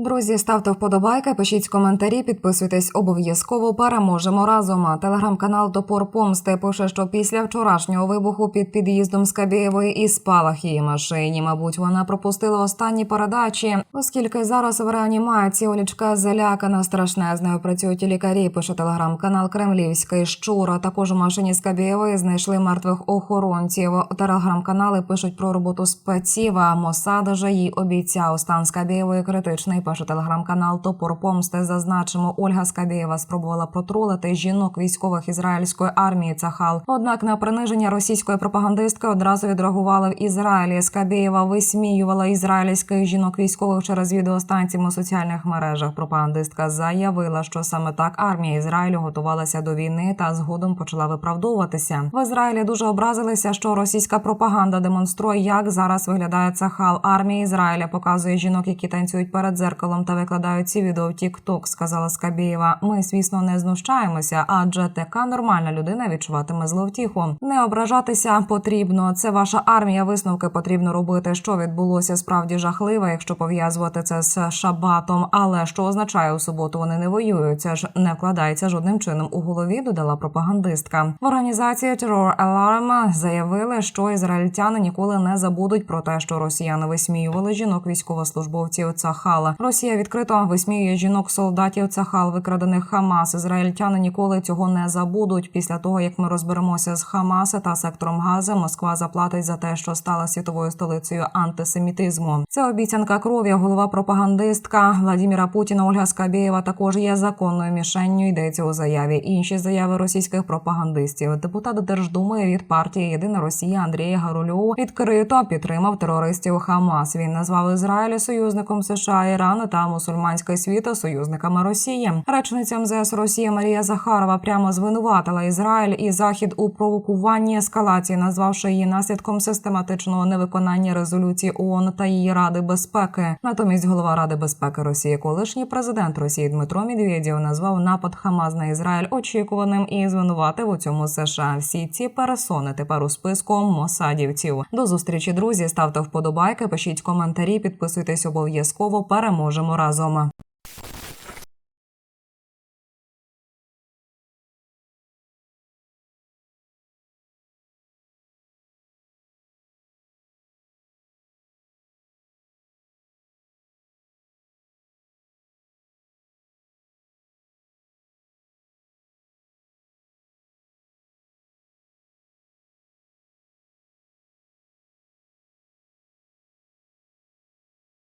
Друзі, ставте вподобайки, пишіть коментарі, підписуйтесь обов'язково. Переможемо разом. Телеграм-канал Топор Помсти пише, що після вчорашнього вибуху під під'їздом Скабєєвої і спалах її машині, мабуть, вона пропустила останні передачі, оскільки зараз в реанімації Олічка залякана страшнезною. Працюють лікарі. Пише телеграм-канал Кремлівський щура. Також у машині Скабєєвої знайшли мертвих охоронців. Телеграм-канали пишуть про роботу спеців. а Мосад же їй обіцяв стан Скабєєвої критичний. Пише телеграм-канал Топор Помсти. Зазначимо, Ольга Скабєєва спробувала протрулити жінок військових ізраїльської армії Цахал. Однак на приниження російської пропагандистки одразу відреагували в Ізраїлі. Скабєєва висміювала ізраїльських жінок військових через відеостанції у соціальних мережах. Пропагандистка заявила, що саме так армія Ізраїлю готувалася до війни та згодом почала виправдовуватися. В Ізраїлі дуже образилися, що російська пропаганда демонструє, як зараз виглядає Цахал. Армія Ізраїля показує жінок, які танцюють перед зеркалом та викладають ці відео в TikTok, сказала Скабєєва. Ми, звісно, не знущаємося, адже така нормальна людина відчуватиме зловтіху. Не ображатися потрібно. Це ваша армія. Висновки потрібно робити. Що відбулося справді жахливе, якщо пов'язувати це з шабатом. Але що означає у суботу? Вони не воюють. Це ж не вкладається жодним чином у голові. Додала пропагандистка. В організації Terror Alarm заявили, що ізраїльтяни ніколи не забудуть про те, що росіяни висміювали жінок військовослужбовців Цахала. Росія відкрито висміює жінок солдатів Цахал, викрадених Хамас. Ізраїльтяни ніколи цього не забудуть. Після того як ми розберемося з Хамас та сектором Гази, Москва заплатить за те, що стала світовою столицею антисемітизму. Це обіцянка крові. Голова пропагандистка Владіміра Путіна Ольга Скабєєва також є законною мішенню. Йдеться у заяві. Інші заяви російських пропагандистів. Депутат Держдуми від партії Єдина Росія Андрій Гарульов відкрито підтримав терористів Хамас. Він назвав Ізраїль союзником США, Ірану та мусульманський світ союзниками Росії. Речниця МЗС Росії Марія Захарова прямо звинуватила Ізраїль і Захід у провокуванні ескалації, назвавши її наслідком систематичного невиконання резолюції ООН та її Ради безпеки. Натомість голова Ради безпеки Росії, колишній президент Росії Дмитро Медведєв назвав напад Хамас на Ізраїль очікуваним і звинуватив у цьому США. Всі ці пересони тепер у списку мосадівців. До зустрічі, друзі. Ставте вподобайки, пишіть коментарі, підписуйтесь обов'язково. Переможемо разом.